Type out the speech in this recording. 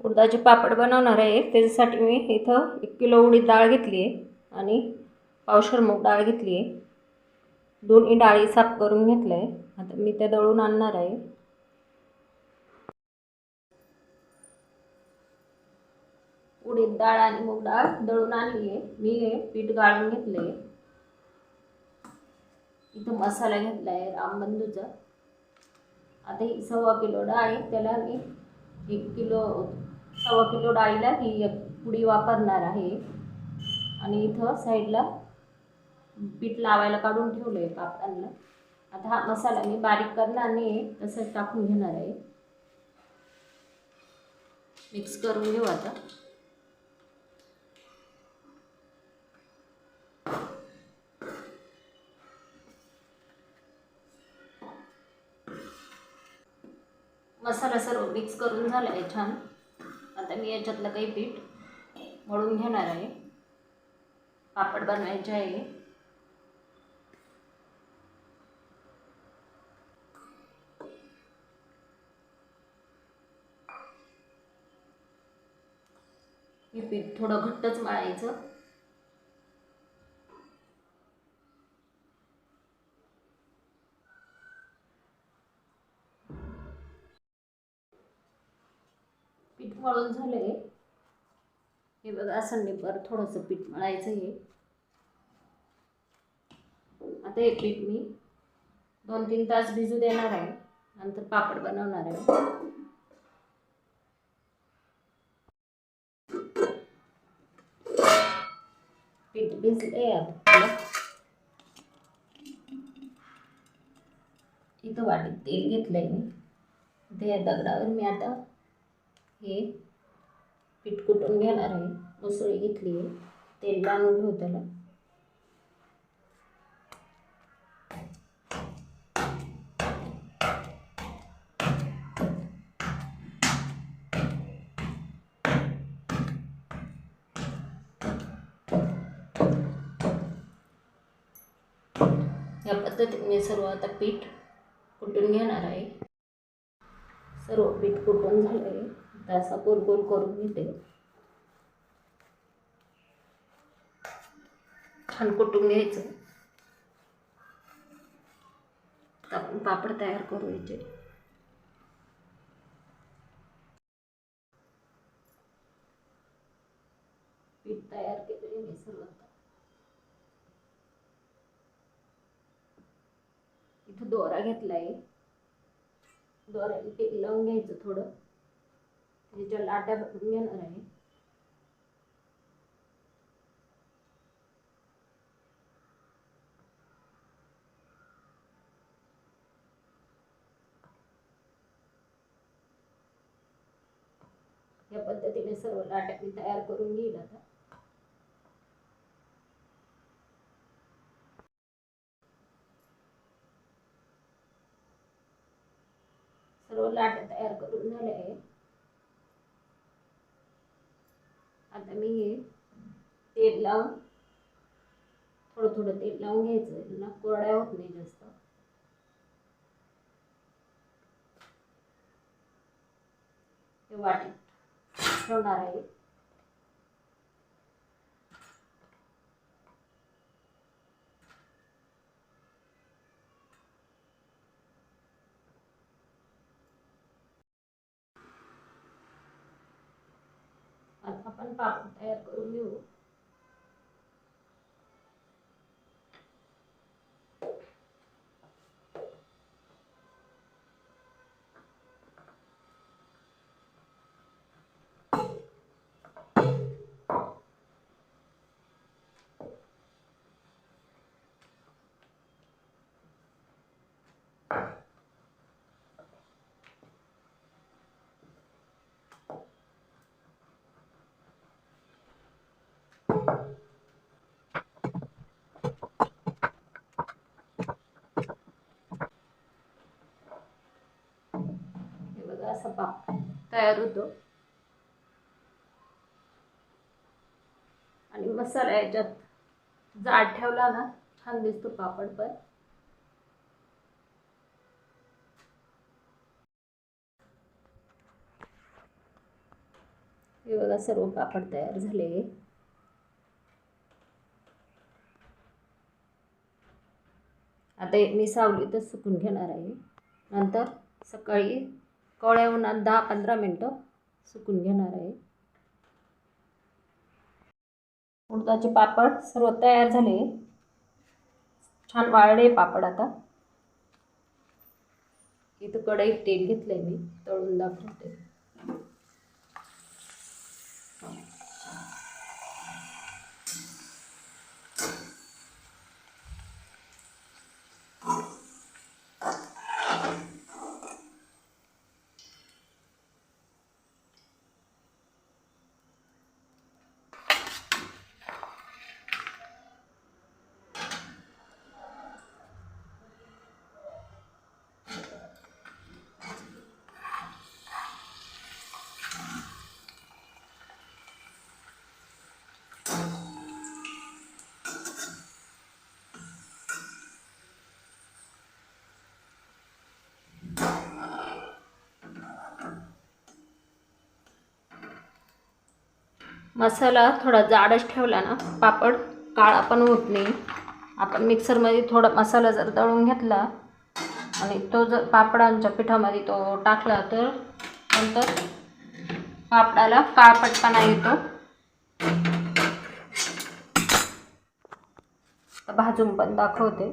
उडदाचे पापड बनवणार आहे. त्याच्यासाठी मी इथं एक किलो उडीद डाळ घेतली आहे आणि पावशर मूग डाळ घेतली आहे. दोन्ही डाळी साफ करून घेतल्या आहे आता मी त्या दळून आणणार आहे. उडीद डाळ आणि मूग डाळ दळून आणली आहे. मी हे पीठ गाळून घेतलं आहे. इथं मसाला घेतला आहे रामबंधूचा. आता ही सव्वा किलो डाळ आहे. त्याला मी एक किलो सव्वा किलो डाळीला ही एक पुडी वापरणार आहे. आणि इथं साईडला पीठ लावायला काढून ठेवलं आहे कापडांना. आता हा मसाला मी बारीक करणार नाही तसंच टाकून घेणार आहे. मिक्स करून घेऊ आता. मसाला सर्व मिक्स करून झाला आहे छान. आता मी याच्यातलं काही पीठ मळून घेणार आहे. पापड बनवायचे आहे. हे पीठ थोडं घट्टच मळायचं. पीठ मळून झालं आहे हे बघा असं थोडंसं पीठ मळायचं आहे आता हे पीठ मी दोन तीन तास भिजू देणार आहे. नंतर पापड बनवणार आहे. पीठ भिजले इथं वाटीत तेल घेतलंय मी. ते दगडावर मी आता हे पीठ कुटून घेणार आहे. मुसळी घेतली आहे. तेल लावून घेऊ त्याला. या पद्धतीने मी सर्व आता पीठ कुटून घेणार आहे. सर्व पीठ कुटून झालं आहे तर असा गोल गोल करून घेते. छान कुटून घ्यायचं. आपण पापड तयार करू याचे पीठ तयार केले मी सर्वात. इथं दोरा घेतलाय. दोऱ्याला तेल लावून घ्यायचं थोडं. म्हणजे डिजिटल लाट्या भरून घेणार आहे. या पद्धतीने सर्व लाट्या मी तयार करून घेईल आता. सर्व लाट्या तयार करून झाले आहे आता मी हे तेल लावून थोडं थोडं तेल लावून घ्यायचं यांना कोरड्या होत नाही जास्त. हे वाटीत ठेवणार आहे. आता आपण पापड तयार करून घेऊ बघा असा पापड तयार होतो. आणि मसाला याच्यात जाड ठेवला ना छान दिसतो पापड पण. हे बघा सर्व पापड तयार झाले. आता हे मी सावलीतच सुकून घेणार आहे. नंतर सकाळी कवळ्या उन्हात दहा पंधरा मिनटं सुकून घेणार आहे. उडदाचे पापड सर्व तयार झाले. छान वाळले पापड आता. इथं कढईत तेल घेतलंय मी तळून दाखवते. मसाला थोडा जाडच ठेवला ना पापड काळा पण होत नाही. आपण मिक्सरमध्ये थोडा मसाला जर दळून घेतला आणि तो जर पापडांच्या पिठामध्ये तो टाकला तर नंतर पापडाला काळपटपणा येतो. भाजून पण दाखवते.